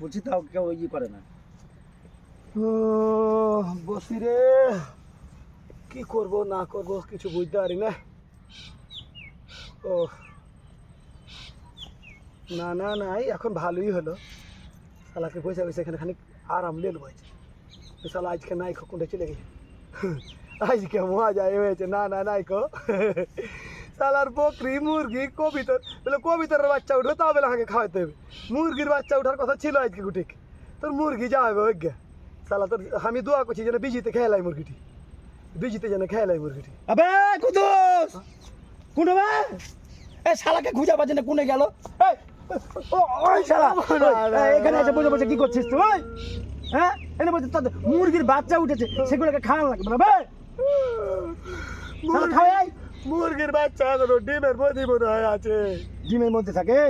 বলছি তাও কেউ ই করে না। ও, বসি রে। কি করব, না করব, কিছু বুঝতে পারি না। ও। না না নাই এখন ভালোই হলো। শালাকে বসে বসে এখানে খানিক আরাম লেল হয়েছে শালা আজকে নাই খো কোনটা চলে গেছে? আজকে মজা হয়েছে। না না নাই কো শালার বকরি মুরগি কবিতর বলে কবিতরের বাচ্চা উঠল তা বেলা আমাকে খাওয়াতে হবে। মুরগির বাচ্চা উঠার কথা ছিল আজকে গুটিক। তোর মুরগি যাবে ওই শালা তোর আমি দোয়া করছি যেন বিজিতে খেলাই মুরগিটি। বিজিতে যেন খেলাই মুরগিটি। আবে কুদুস! কোনে বে? এ শালাকে খুঁজে পাচ্ছে না কোনে গেল? ওই শালা! এখানে এসে বসে বসে কি করছিস তুই? ওই? হ্যাঁ? এনে বলছিস তোর মুরগির বাচ্চা উঠেছে সেগুলোকে খাওয়ানো লাগবে না শালা খাওয়াই। মুরগির বাচ্চা এখনও ডিমের মধ্যে মনে হয় আছে। ডিমের মধ্যে থাকে?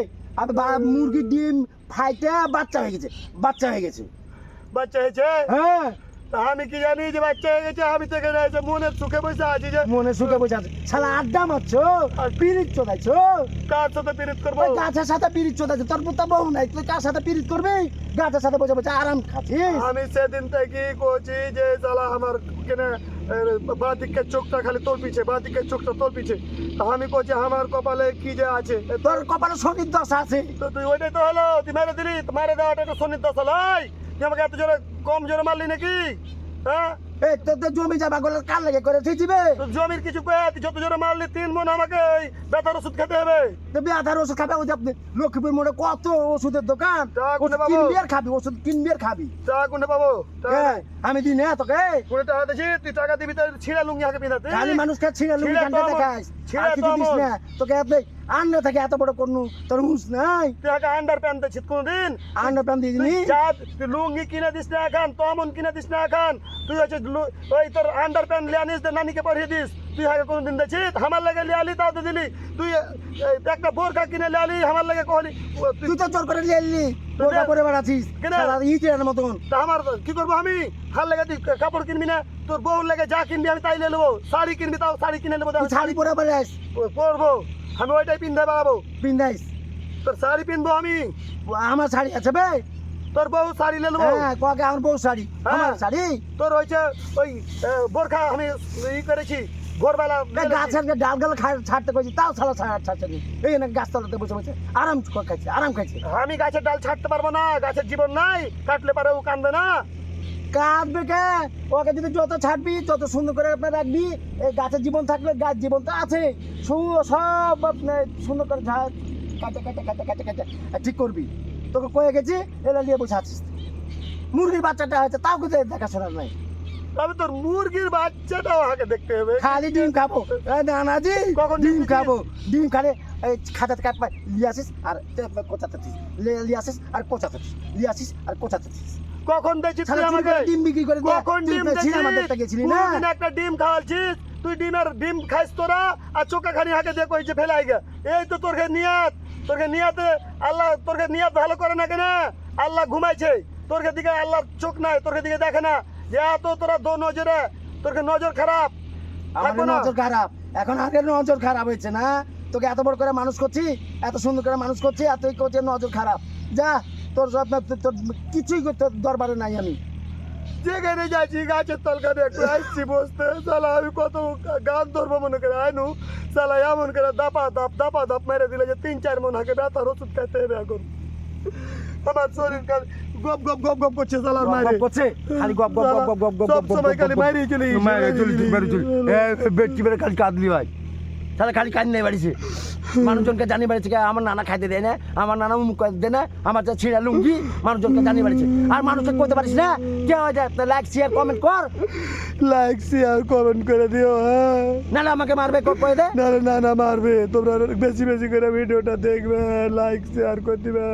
বা- মুরগির ডিম ফাইটা বাচ্চা হয়ে গেছে বাচ্চা হয়ে গেছে। বাচ্চা হয়েছে? হ্যাঁ। আমি কি জানি যে বাচ্চা হয়ে গেছে? আমি এখানে এসে মনের সুখে বসে আছি যে মনে সুখে বসে আছে। শালা আড্ডা মারছো? আর পিরিত চোদাইছো? কার সাথে পিরিত করব? গাছের সাথে পিরিত চোদাইছো। তোর তো বউ নাই তুই কার সাথে পিরিত করবি? গাছের সাথে বসে বসে আরাম খাচ্ছিস? আমি সেদিন থেকে করছি যে সালা আমার কেন বাঁ দিকের চোখটা খালি তোর পিছে বাঁ দিকের চোখটা তোর পিছে। আমি করছি আমার কপালে কি যে আছে? তোর কপালে শনির দশা আছে। তো তুই ওইটাই তো হলো তুই মেরে দিলি মেরে দেওয়াটা একটা সন্নির দশা লাই! তুই আমাকে এত জোরে কম জোরে মারলি নাকি? হ্যাঁ? এই তোর তো জমি যাবা গেলে কার লেগে করে ঠিকবে জমির কিছু কয়ে যত জোরে মারলি তিন মন আমাকে ব্যথার ওষুধ খেতে হবে। তুমি আধার ওষুধ খাবে ওই আপনি লক্ষ্মীপুর মোড়ে কত ওষুধের দোকান? তা কোনে? কিনবি আর খাবি ওষুধ কিনবি আর খাবি। চা কোনটা পাবো আমি দিই না তোকে কোনে টাকা দিছি তুই টাকা দিবি তো ছিঁড়া লুঙ্গি হাকে পিনাতে খালি মানুষকে ছিঁড়ে লুঙ্গি ছিঁড়ে কানতে তো আমার- দেখাস ছিঁড়ে আর তো কিছু দিস না। তোকে আপনি আন্ন থেকে এত বড় করনু তোর হুঁশ নাই? তুই হাকে আন্ডার প্যান্ট দিছিস কোনদিন? আন্ন প্যান দিয়ে তুই দিনি যা তুই লুঙ্গি কিনে দিস না এখন তমন কিনে দিস না এখন। তুই হচ্ছে ওই তোর আন্ডার প্যান্ট লিয়ে আনিস নানিকে পাঠিয়ে দিস। তুই আগে কোনদিন দিছিস আমার লাগে লিয়ে আলি তাও দিলি। তুই একটা বোরকা কিনে লিয়ে আলি আমার লাগে কহলি। তুই তো জোর করে ওটা করে বেড়াচ্ছিস। কেন? সারা ইটের মতন। তা আমার কি করব আমি? হাল লাগে তুই কাপড় কিনবি না? তোর বউ লাগে যা কিনবি আমি তাই নিয়ে নেব। শাড়ি কিনবি তাও শাড়ি কিনে নেব। শাড়ি পরে বেড়াস। পরবো। আমি ওইটাই পিন্ধে বেড়াবো পিন্দাইস তোর শাড়ি পিনবো আমি। আমার শাড়ি আছে বে। তোর বউ শাড়ি নিয়ে নেব। হ্যাঁ ককে আমার বউ শাড়ি। হ্যাঁ। আমার শাড়ি? তোর হয়েছে ওই বোরখা আমি ই করেছি ভোরবেলা। গাছের ডালগাল ছাড়তে কইছি তাও ছাড়া ছাড়ছে নি। এই না গাছতলাতে বসে বসে আরাম খাচ্ছে আরাম খাচ্ছে আমি গাছের ডাল ছাড়তে পারব না গাছের জীবন নাই কাটলে পারে ও কান্দবে না। কাঁদবে কে? ওকে যদি যত ছাড়বি তত সুন্দর করে আপনার রাখবি। এই গাছের জীবন থাকলে গাছ জীবন তো আছে। সব আপনার সুন্দর করে ঝাড় কাটে কাটে কাটে কাটে কাটে। আর ঠিক করবি। তোকে কয়ে গেছি এলা নিয়ে বসে আছিস। মুরগির বাচ্চাটা হয়েছে তাও কিন্তু দেখাশোনার নাই। তবে তোর মুরগির বাচ্চাটাও আগে দেখতে হবে। খালি ডিম খাব। নানাজি কখন ডিম খাব। ডিম খালে এই খাতাতে কাট পাই লিয়ে আসিস আর কোচাতে লিয়ে আসিস আর কোচাতে লিয়ে আসিস আর কোচাতে কখন দেখছিস তুই আমাকে? ডিম বিক্রি করে কখন তুই ডিম গেছিলি না? একটা ডিম খাওয়াচ্ছিস? তুই ডিমের ডিম খাইস তোরা আর চোখা খানি হাকে দিয়ে কইছে ফেলাই গে। এই তো তোরকে নিয়াত তোরকে নিয়াতে আল্লাহ তোরকে নিয়াত ভালো করে না কেন? আল্লাহ ঘুমাইছে। তোরকে দিকে আল্লাহর চোখ নাই তোরকে দিকে দেখে না। যে এত তোরা দো নজরে তোরকে নজর খারাপ। আমার নজর খারাপ। এখন আগের নজর খারাপ হয়েছে না? তোকে এত বড় করে মানুষ করছি এত সুন্দর করে মানুষ করছি এত করছে নজর খারাপ। যা তোর যত্ন তোর- কিছুই তোর দরবারে নাই আমি। যেখানে যাচ্ছি গাছের তলকানে একটু আসছি বসতে। সালা আমি কত গান ধরবো মনে করে আইনু। সালা এমন করে দাপা দাপ দাপা দাপ মেরে দিলে যে তিন চার মন হাকে ব্যথার ওষুধ খাইতে হবে এখন। আমার শরীর কাল গপ গপ গপ গপ করছে সালার গপ করছে? খালি গপ গপ গপ গপ গপ গপ সব সময় খালি গপ। মাইরেই চলে মাইরে চলি মাইরেই মাইরে চলি। এ বেটকি বেড়ে খালি কাঁদলি ভাই। তাহলে খালি কান্দি নাই বাড়িছে মানুষজনকে জানি বাড়িছে আমার নানা খাইতে দেয় না আমার নানা মুখ দেয় না আমার যা ছিঁড়া লুঙ্গি মানুষজনকে জানি বাড়িছে আর মানুষকে করতে পারিস না কে হয় যায় লাইক শেয়ার কমেন্ট কর। লাইক শেয়ার কমেন্ট করে দিও হ্যাঁ। না না আমাকে মারবে ক- কয়ে দে। না না, না মারবে। তোমরা বেশি বেশি করে ভিডিওটা দেখবে লাইক শেয়ার করে দিবে।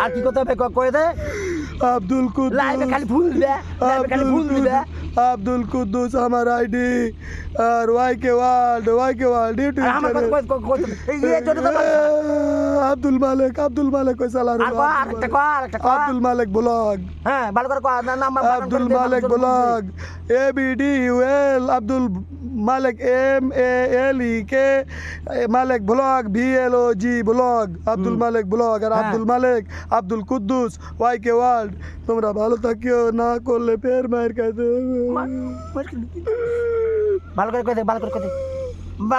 আর কি করতে হবে কয়ে দে। আব্দুল কুদ্দুস। লাইভে খালি ফুল দিবে লাইভে খালি ফুল দিবে আব্দুল কুদ্দুস আমার আইডি আর Y K World Y K World YouTube আর কয়ে- কয়ে- কয়ে-। আব্দুল মালিক আব্দুল মালিক কই কো আব্দুল মালিক ব্লগ হ্যাঁ ভালো করে কো না করে Abdul Malik blog A B D UL Abdul Malik M A L E K Malik blog V L O G blog Abdul Malik blog R. Abdul Malik Abdul Kuddus Y K World তোমরা ভালো থাকিও না করলে ফের মায়ের কাছে। ভালো করে কই দে ভালো করে কই দে। বাবা